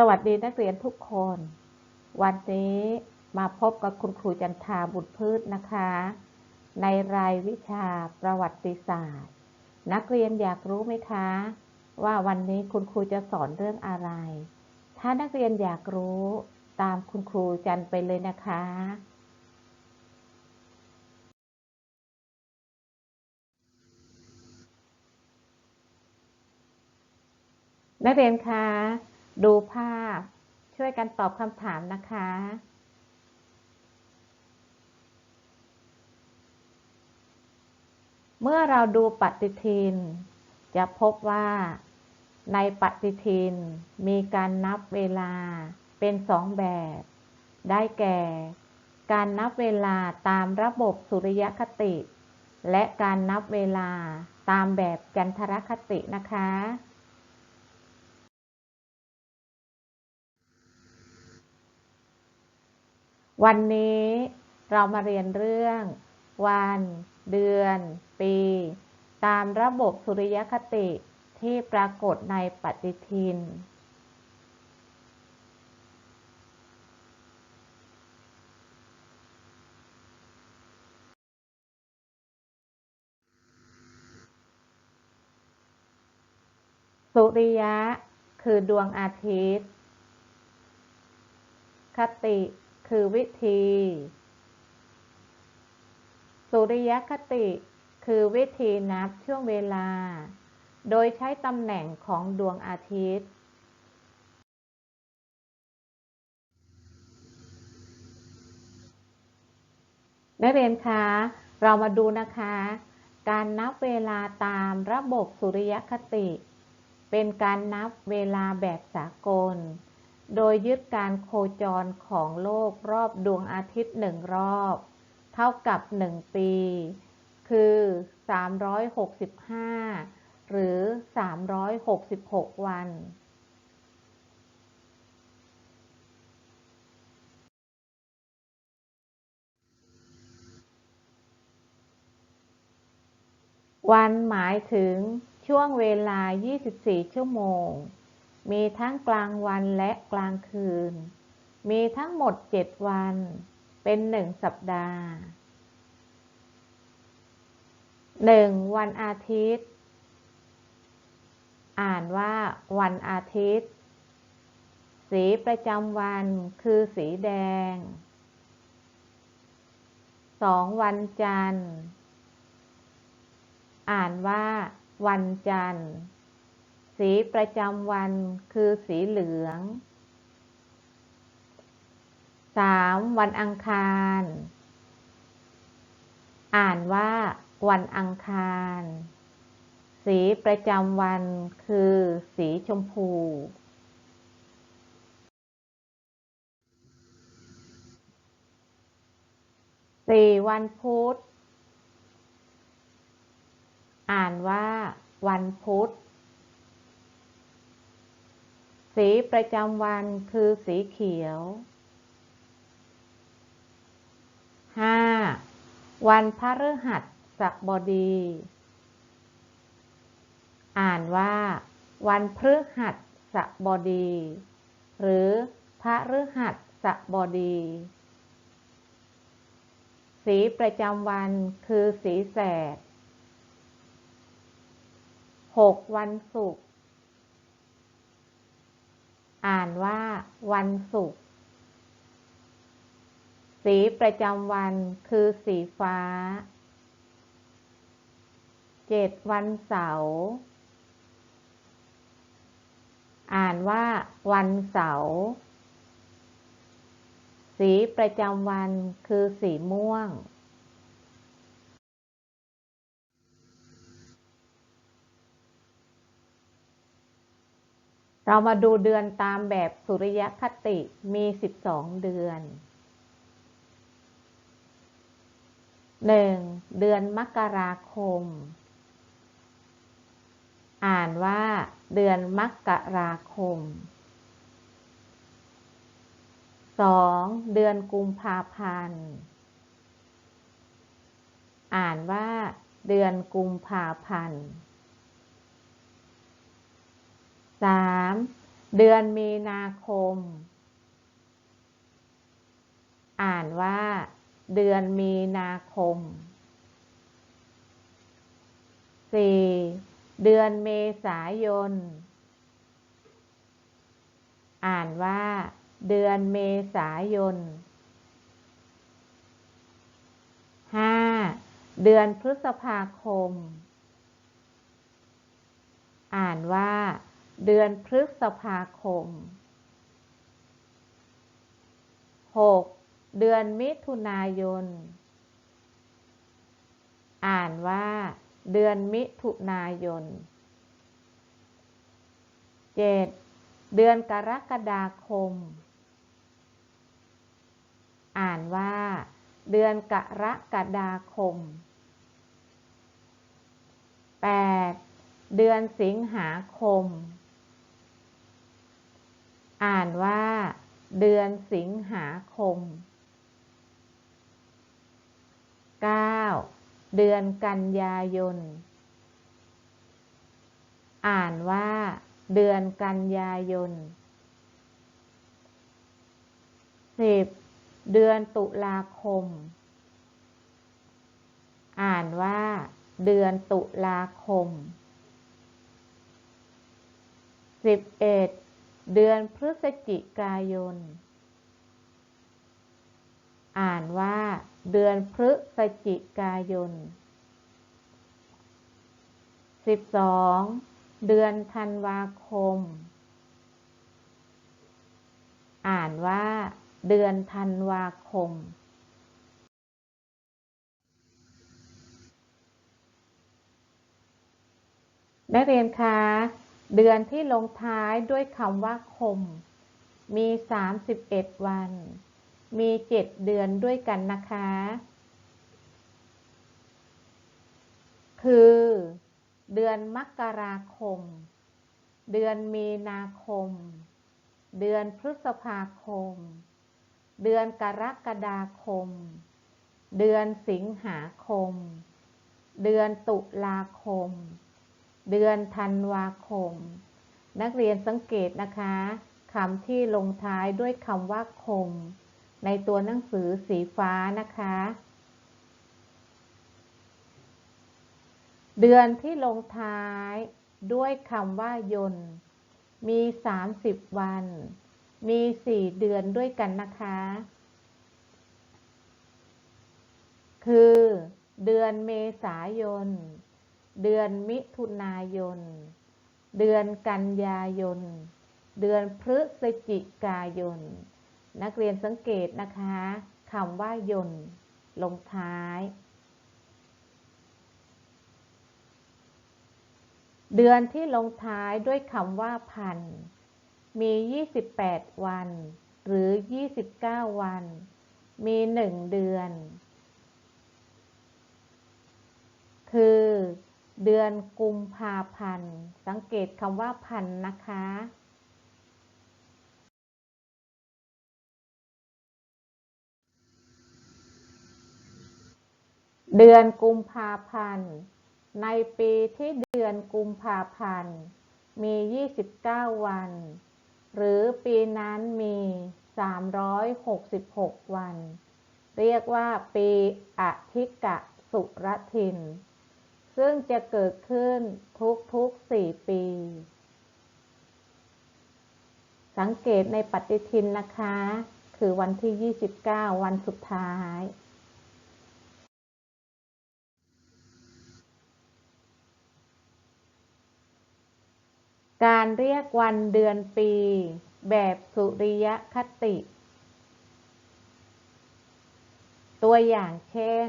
สวัสดีนักเรียนทุกคน วันนี้มาพบกับคุณครูจันทาบุตรพืชนะคะ ในรายวิชาประวัติศาสตร์ นักเรียนอยากรู้ไหมคะ ว่าวันนี้คุณครูจะสอนเรื่องอะไร ถ้านักเรียนอยากรู้ตามคุณครูจันไปเลยนะคะ นักเรียนคะ ดูภาพ ช่วยกันตอบคำถามนะคะ เมื่อเราดูปฏิทิน จะพบว่าในปฏิทินมีการนับเวลาเป็นสองแบบ ได้แก่ การนับเวลาตามระบบสุริยคติ และการนับเวลาตามแบบจันทรคตินะคะ วันนี้เรามาเรียนเรื่อง วัน เดือน ปี ตามระบบสุริยคติที่ปรากฏในปฏิทิน สุริยะคือดวงอาทิตย์ คติ คือวิธี สุริยคติ คือวิธีนับช่วงเวลา โดยใช้ตำแหน่งของดวงอาทิตย์ นักเรียนคะ เรามาดูนะคะ การนับเวลาตามระบบสุริยคติ เป็นการนับเวลาแบบสากล โดยยึดการโคจรของโลกรอบดวงอาทิตย์หนึ่งรอบ เท่ากับหนึ่งปี คือ 365 หรือ 366 วัน วันหมายถึงช่วงเวลา 24 ชั่วโมง มีทั้งกลางวันและกลางคืน มีทั้งหมด7วัน เป็นหนึ่งสัปดาห์ 1. วันอาทิตย์ อ่านว่าวันอาทิตย์ สีประจำวันคือสีแดง 2. วันจันทร์ อ่านว่าวันจันทร์ สีประจำวันคือสีเหลือง 3. วันอังคาร อ่านว่าวันอังคาร สีประจำวันคือสีชมพู สี่วันพุธ อ่านว่าวันพุธ สีประจำวันคือสีเขียวห้าวันพฤหัสบดี อ่านว่า วันพฤหัสบดี หรือพระฤหัสบดี สีประจำวันคือสีแสดหกวันศุกร์ อ่านว่าวันศุกร์สีประจำวันคือสีฟ้า เจ็ดวันเสาร์อ่านว่าวันเสาร์สีประจำวันคือสีม่วง เรามาดูเดือนตามแบบสุริยคติมี12เดือน 1. เดือนมกราคม อ่านว่าเดือนมกราคม 2. เดือนกุมภาพันธ์ อ่านว่าเดือนกุมภาพันธ์ 3. เดือนมีนาคม อ่านว่า เดือนมีนาคม 4. เดือนเมษายน อ่านว่า เดือนเมษายน 5. เดือนพฤษภาคม อ่านว่า เดือนพฤษภาคม 6. เดือนมิถุนายน อ่านว่า เดือนมิถุนายน 7. เดือนกรกฎาคม อ่านว่า เดือนกรกฎาคม 8. เดือนสิงหาคม อ่านว่าเดือนสิงหาคม 9. เดือนกันยายน อ่านว่า เดือนกันยายน 10. เดือนตุลาคม อ่านว่า เดือนตุลาคม 11. เดือนพฤศจิกายน อ่านว่า เดือนพฤศจิกายน 12. เดือนธันวาคม อ่านว่า เดือนธันวาคมนักเรียนคะ เดือนที่ลงท้ายด้วยคำว่าคม มี 31 วัน มี 7 เดือนด้วยกันนะคะ คือ เดือนมกราคม เดือนมีนาคม เดือนพฤษภาคม เดือนกรกฎาคม เดือนสิงหาคม เดือนตุลาคม เดือนธันวาคม นักเรียนสังเกตนะคะคำที่ลงท้ายด้วยคำว่าคม ในตัวหนังสือสีฟ้านะคะ เดือนที่ลงท้ายด้วยคำว่ายนมี 30 วัน มี 4 เดือนด้วยกันนะคะ คือเดือนเมษายน เดือนมิถุนายน เดือนกันยายน เดือนพฤศจิกายน นักเรียนสังเกตนะคะคำว่ายนลงท้าย เดือนที่ลงท้ายด้วยคำว่าพัน มี 28 วัน หรือ 29 วัน มี 1 เดือน คือ เดือนกุมภาพันธ์ สังเกตคำว่าพันนะคะ เดือนกุมภาพันธ์ ในปีที่เดือนกุมภาพันธ์ มี 29 วัน หรือปีนั้นมี 366 วัน เรียกว่าปีอาทิกะสุรทิน ซึ่งจะเกิดขึ้นทุกๆ 4 ปี สังเกตในปฏิทินนะคะ คือวันที่ 29 วันสุดท้าย การเรียกวันเดือนปี แบบสุริยคติ ตัวอย่างเช่น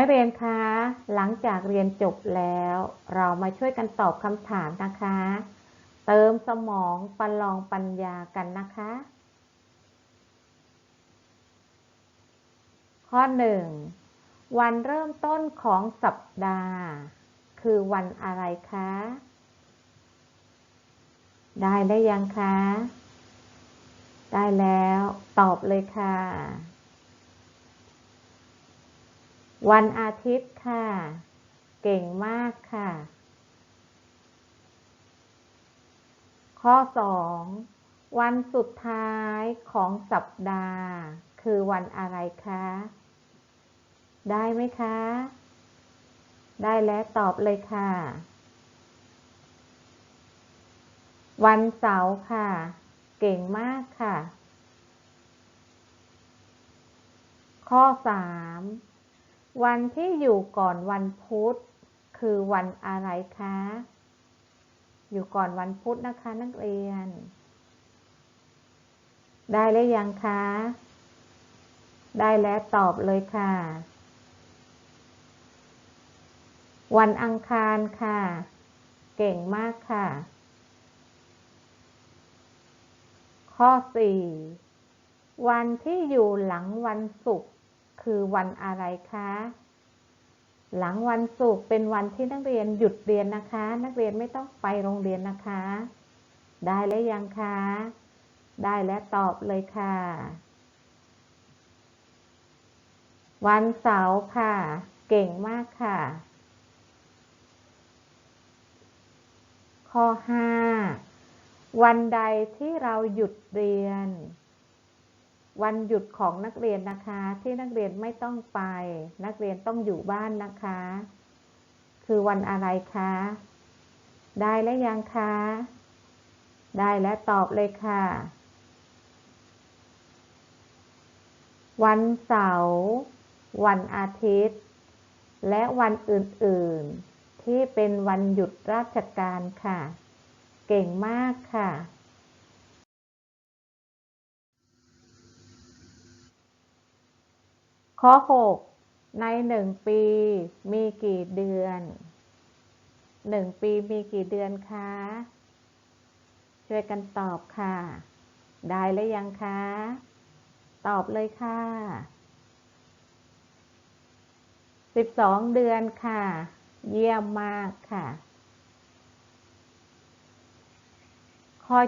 นักเรียนคะ หลังจากเรียนจบแล้ว เรามาช่วยกันตอบคำถามนะคะ เติมสมองประลองปัญญากันนะคะ ข้อ 1. วันเริ่มต้นของสัปดาห์ คือวันอะไรคะ ได้ได้ยังคะ ได้แล้วตอบเลยค่ะ วันอาทิตย์ค่ะ เก่งมากค่ะ ข้อ 2. วันสุดท้ายของสัปดาห์ คือวันอะไรคะ ได้ไหมคะ ได้แล้วตอบเลยค่ะ วันเสาร์ค่ะ เก่งมากค่ะ ข้อ 3. วันที่อยู่ก่อนวันพุธคือวันอะไรคะ อยู่ก่อนวันพุธนะคะนักเรียน ได้แล้วยังคะ ได้แล้วตอบเลยค่ะ วันอังคารค่ะ เก่งมากค่ะ ข้อ 4. วันที่อยู่หลังวันศุกร์ คือวันอะไรคะ หลังวันศุกร์เป็นวันที่นักเรียนหยุดเรียนนะคะ นักเรียนไม่ต้องไปโรงเรียนนะคะ ได้แล้วยังคะ ได้แล้วตอบเลยค่ะ วันเสาร์ค่ะ เก่งมากค่ะ ข้อ 5 วันใดที่เราหยุดเรียน วันหยุดของนักเรียนนะคะ ที่นักเรียนไม่ต้องไป นักเรียนต้องอยู่บ้านนะคะ คือวันอะไรคะ ได้แล้วยังคะ ได้แล้วตอบเลยค่ะ วันเสาร์ วันอาทิตย์ และวันอื่น ๆ ที่เป็นวันหยุดราชการค่ะ เก่งมากค่ะ ข้อ 6 ในหนึ่งปีมีกี่เดือนหนึ่งปีมีกี่เดือนคะ ช่วยกันตอบค่ะ ได้แล้วยังคะ ตอบเลยค่ะ 12 เดือนค่ะ เยี่ยมมากค่ะ ข้อ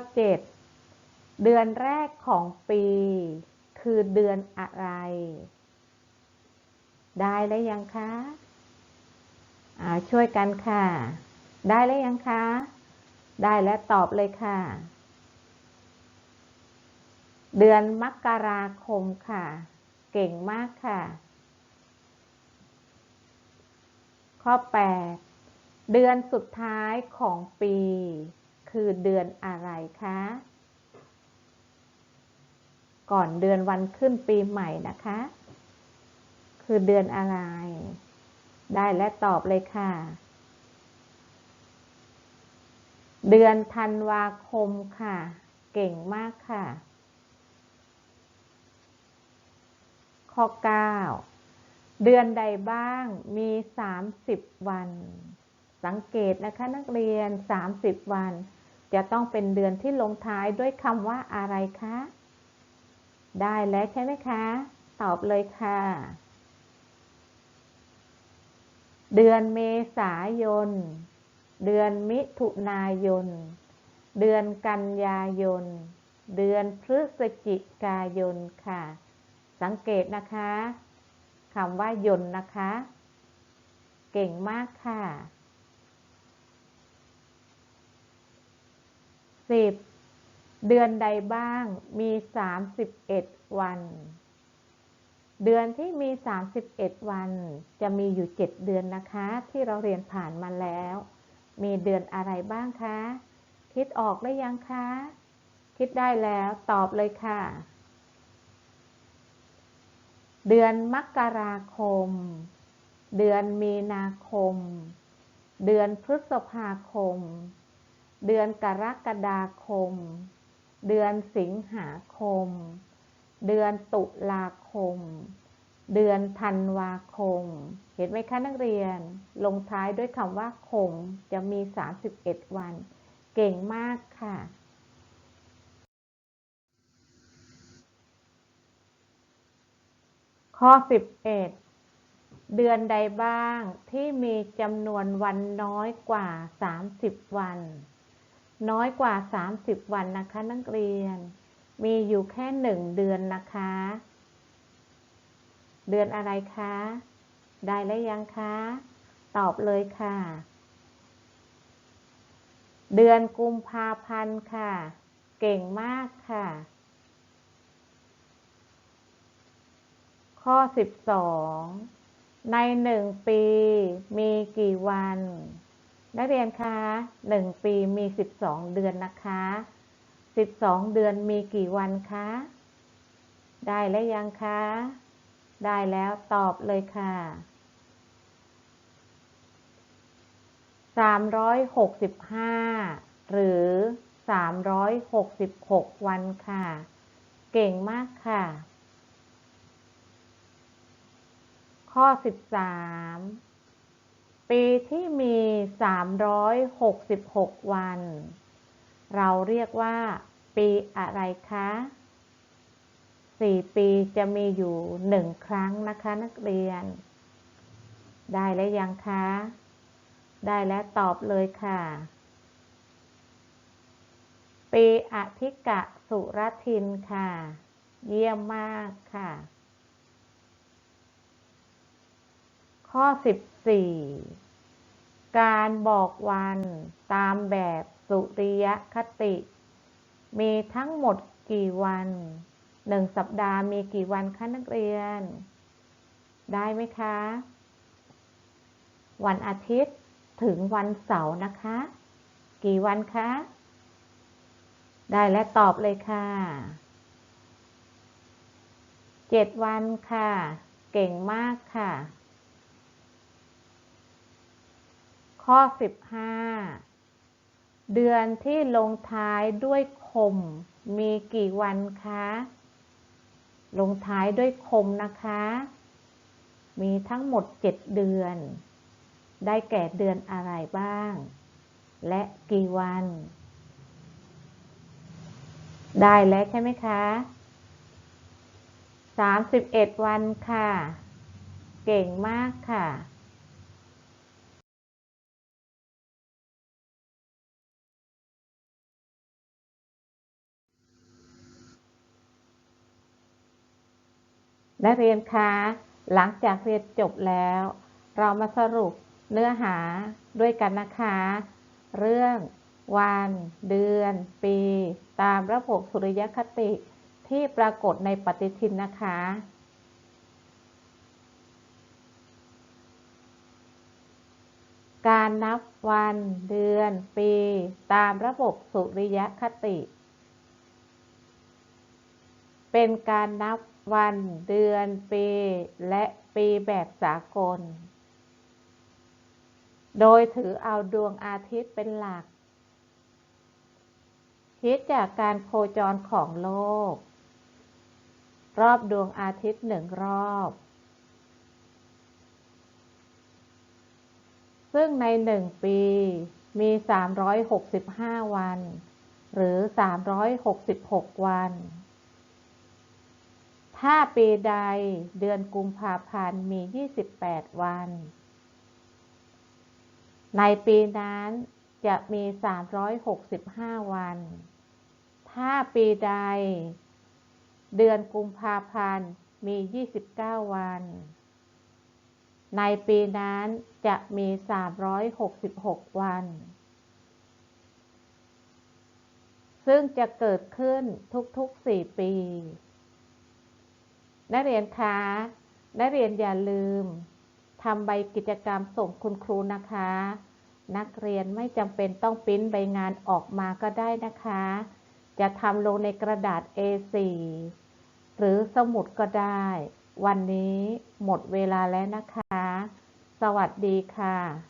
7 เดือนแรกของปีคือเดือนอะไร ได้แล้วยังคะาช่วยกันค่ะ ได้แล้วยังคะ ได้แล้วตอบเลยค่ะ เดือนมกราคมค่ะ เก่งมากค่ะ ข้อ 8 เดือนสุดท้ายของปี คือเดือนอะไรคะ ก่อนเดือนวันขึ้นปีใหม่นะคะ คือเดือนอะไร ได้และตอบเลยค่ะ เดือนธันวาคมค่ะ เก่งมากค่ะ ข้อ 9 เดือนใดบ้างมี 30 วัน สังเกตนะคะนักเรียน 30 วัน จะต้องเป็นเดือนที่ลงท้ายด้วยคำว่าอะไรคะได้แล้วใช่ไหมคะ ตอบเลยค่ะ เดือนเมษายน เดือนมิถุนายน เดือนกันยายน เดือนพฤศจิกายนค่ะ สังเกตนะคะคำว่ายนนะคะ เก่งมากค่ะ 10. เดือนใดบ้างมี31วัน เดือนที่มี 31 วัน จะมีอยู่ 7 เดือนนะคะ ที่เราเรียนผ่านมาแล้ว มีเดือนอะไรบ้างคะ คิดออกหรือยังคะ คิดได้แล้วตอบเลยค่ะ เดือนมกราคม เดือนมีนาคม เดือนพฤษภาคม เดือนกรกฎาคม เดือนสิงหาคม เดือนตุลาคม เดือนธันวาคม เห็นไหมคะนักเรียน ลงท้ายด้วยคำว่าคมจะมี 31 วัน เก่งมากค่ะ ข้อ 11เดือนใดบ้างที่มีจำนวนวันน้อยกว่า 30 วัน น้อยกว่า 30 วันนะคะนักเรียน มีอยู่แค่หนึ่งเดือนนะคะ เดือนอะไรคะ ได้แล้วยังคะ ตอบเลยค่ะ เดือนกุมภาพันธ์ค่ะ เก่งมากค่ะ ข้อ 12 ในหนึ่งปีมีกี่วัน นักเรียนคะหนึ่งปีมี 12 เดือนนะคะ 12เดือนมีกี่วันคะ ได้แล้วยังคะ ได้แล้วตอบเลยค่ะ365หรือ366วันค่ะ เก่งมากค่ะ ข้อ13ปีที่มี366วัน เราเรียกว่า ปีอะไรคะ4ปีจะมีอยู่1ครั้งนะคะ นักเรียน ได้แล้วยังคะ ได้แล้วตอบเลยค่ะ ปีอธิกะสุรทินค่ะ เยี่ยมมากค่ะ ข้อ 14 การบอกวันตามแบบ สุริยคติ มีทั้งหมดกี่วันหนึ่งสัปดาห์มีกี่วันคะนักเรียน ได้ไหมคะ วันอาทิตย์ถึงวันเสาร์นะคะ กี่วันคะ ได้และตอบเลยค่ะเจ็ดวันค่ะ เก่งมากค่ะ ข้อ15 เดือนที่ลงท้ายด้วยคม มีกี่วันคะ ลงท้ายด้วยคมนะคะ มีทั้งหมด7เดือน ได้แก่เดือนอะไรบ้าง และกี่วัน ได้แล้วใช่ไหมคะ31วันค่ะ เก่งมากค่ะ นักเรียนคะหลังจากเรียนจบแล้ว เรามาสรุปเนื้อหาด้วยกันนะคะ เรื่อง วัน เดือน ปี ตามระบบสุริยคติที่ปรากฏในปฏิทินนะคะ การนับวัน เดือน ปี ตามระบบสุริยคติ เป็นการนับ วันเดือนปีและปีแบบสากล โดยถือเอาดวงอาทิตย์เป็นหลัก คิดจากการโคจรของโลก รอบดวงอาทิตย์หนึ่งรอบ ซึ่งในหนึ่งปีมี 365 วัน หรือ 366 วัน ถ้าปีใดเดือนกุมภาพันธ์มี 28 วัน ในปีนั้นจะมี 365 วัน ถ้าปีใด เดือนกุมภาพันธ์มี 29 วัน ในปีนั้นจะมี 366 วัน ซึ่งจะเกิดขึ้นทุกๆ 4 ปี นักเรียนคะ นักเรียนอย่าลืมทำใบกิจกรรมส่งคุณครูนะคะ นักเรียนไม่จำเป็นต้องปริ้นใบงานออกมาก็ได้นะคะ จะทำลงในกระดาษ A4 หรือสมุดก็ได้ วันนี้หมดเวลาแล้วนะคะ สวัสดีค่ะ